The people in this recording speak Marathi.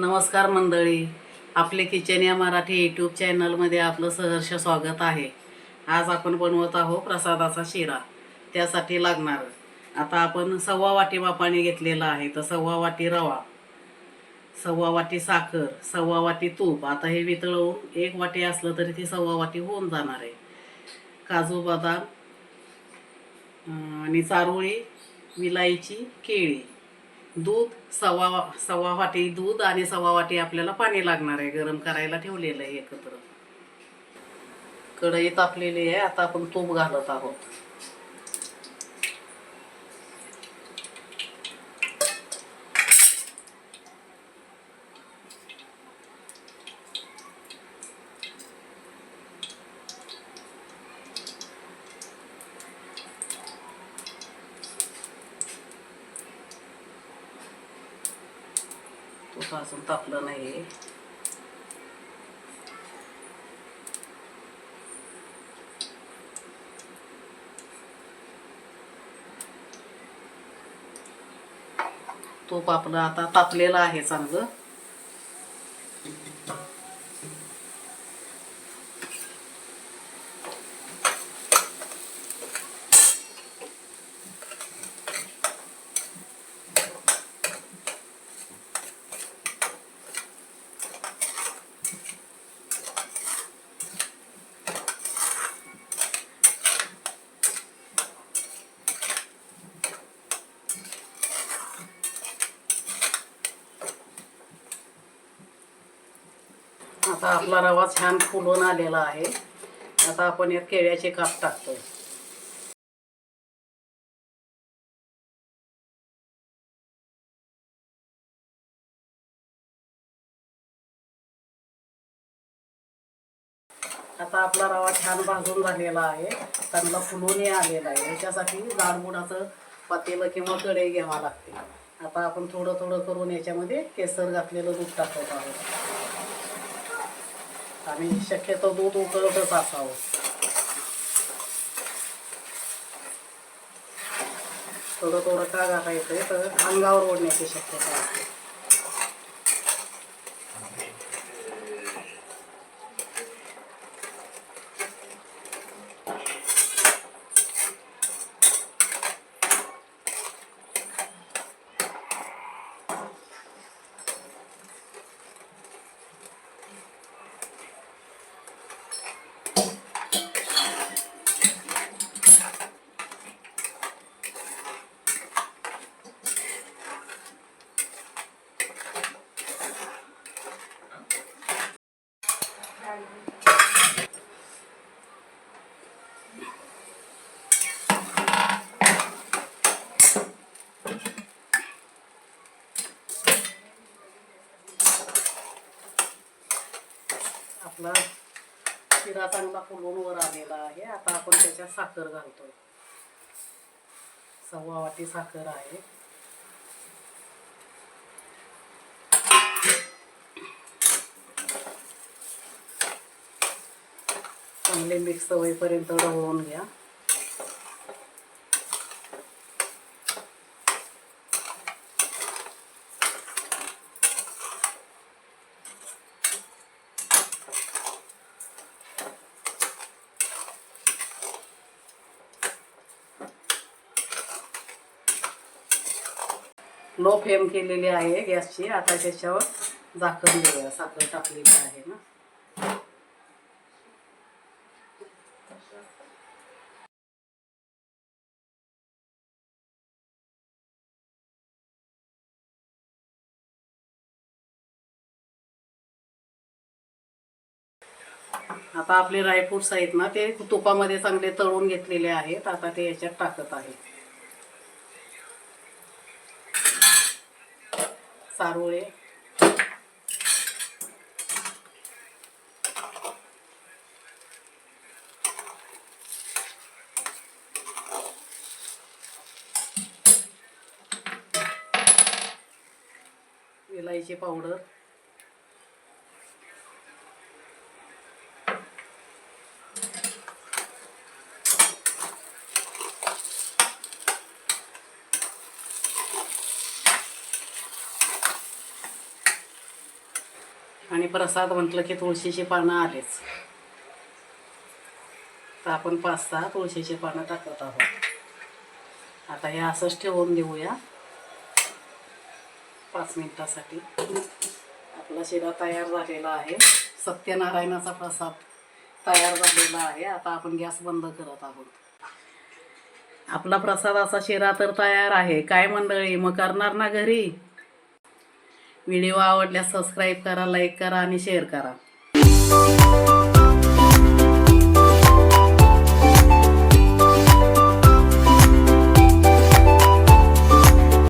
नमस्कार मंडळी. आपले किचन या मराठी यूट्यूब चॅनलमध्ये आपलं सहर्ष स्वागत आहे. आज आपण बनवत आहोत प्रसादाचा शिरा. त्यासाठी लागणार. आता आपण सव्वा वाटी मापाने घेतलेला आहे तर सव्वा वाटी रवा सव्वा वाटी साखर सव्वा वाटी तूप. आता हे वितळवून एक वाटी असलं तरी ती सव्वा वाटी होऊन जाणार आहे. काजू बदाम आणि चारोळी विलायची केळी. दूध सव्वा सव्वा वाटी दूध आणि सव्वा वाटी आपल्याला पाणी लागणार आहे. गरम करायला ठेवलेलं आहे एकत्र. कढई तापलेली आहे. आता आपण तूप घालत आहोत. तूप अजून तापलं नाही तोप आपलं आता तापलेला आहे चांगलं. आता आपला रवा छान फुलून आलेला आहे. आता आपण यात केळ्याचे काप टाकतोय. आता आपला रवा छान भाजून झालेला आहे. चांगला फुलूनही आलेला आहे. याच्यासाठी जाडबुडाचं पातेलं किंवा कढई घ्यावा लागते. आता आपण थोडं थोडं करून याच्यामध्ये केसर घातलेलं दूध टाकत आहोत. आणि शक्यतो दूध उकळतच असावं थोडं थोडं का घालायचं तर अंगावर ओढण्याची शक्यता असते. आपला शिरा चांगला फुलून वर आलेला आहे. आता आपण त्याच्यात साखर घालतोय. सव्वा वाटी साखर आहे. चांगले मिक्स होईपर्यंत ढवळून घ्या. लो फ्लेम केलेली आहे गॅसची. आता त्याच्यावर झाकण देऊया. साखर टाकलेली आहे ना. आता आपले ड्रायफ्रुट्स आहेत ना ते तुपामध्ये चांगले तळून घेतलेले आहेत आता ते याच्यात टाकत आहे. सारोळे. इलायची पावडर. आणि प्रसाद म्हटलं की तुळशीची पानं आलेच. तर आपण पाच सहा तुळशीची पानं टाकत आहोत. आता हे असंच ठेवून देऊया. पाच मिनिटासाठी. आपला शिरा तयार झालेला आहे. सत्यनारायणाचा प्रसाद तयार झालेला आहे. आता आपण गॅस बंद करत आहोत. आपला प्रसादाचा शिरा तर तयार आहे. काय मंडळी मग करणार ना घरी? व्हिडिओ आवडल्यास सबस्क्राईब करा लाईक करा आणि शेअर करा.